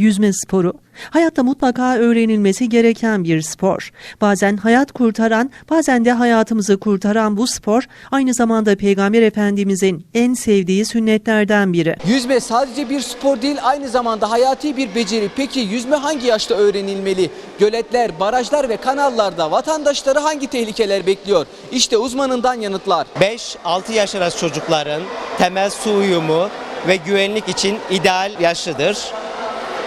Yüzme sporu. Hayatta mutlaka öğrenilmesi gereken bir spor. Bazen hayat kurtaran, bazen de hayatımızı kurtaran bu spor aynı zamanda Peygamber Efendimizin en sevdiği sünnetlerden biri. Yüzme sadece bir spor değil aynı zamanda hayati bir beceri. Peki yüzme hangi yaşta öğrenilmeli? Göletler, barajlar ve kanallarda vatandaşları hangi tehlikeler bekliyor? İşte uzmanından yanıtlar. 5-6 yaş arası çocukların temel su uyumu ve güvenlik için ideal yaşlıdır.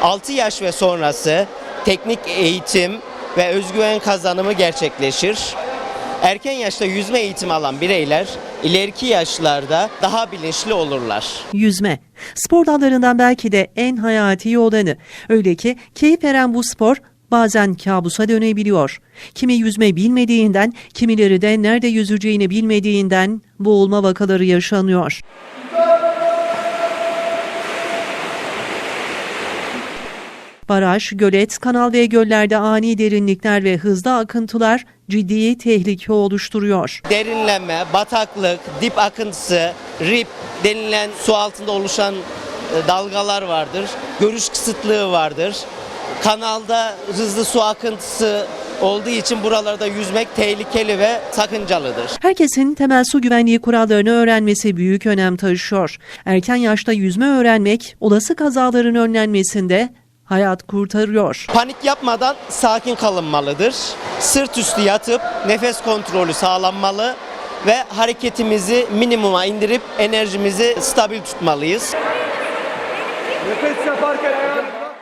6 yaş ve sonrası teknik eğitim ve özgüven kazanımı gerçekleşir. Erken yaşta yüzme eğitimi alan bireyler ileriki yaşlarda daha bilinçli olurlar. Yüzme. Spor dallarından belki de en hayati olanı. Öyle ki keyif veren bu spor bazen kabusa dönebiliyor. Kimi yüzme bilmediğinden, kimileri de nerede yüzeceğini bilmediğinden boğulma vakaları yaşanıyor. Baraj, gölet, kanal ve göllerde ani derinlikler ve hızlı akıntılar ciddi tehlike oluşturuyor. Derinleme, bataklık, dip akıntısı, rip denilen su altında oluşan e, dalgalar vardır. Görüş kısıtlığı vardır. Kanalda hızlı su akıntısı olduğu için buralarda yüzmek tehlikeli ve sakıncalıdır. Herkesin temel su güvenliği kurallarını öğrenmesi büyük önem taşıyor. Erken yaşta yüzme öğrenmek olası kazaların önlenmesinde hayat kurtarıyor. Panik yapmadan sakin kalınmalıdır. Sırt üstü yatıp nefes kontrolü sağlanmalı ve hareketimizi minimuma indirip enerjimizi stabil tutmalıyız. Nefes yaparken ayağını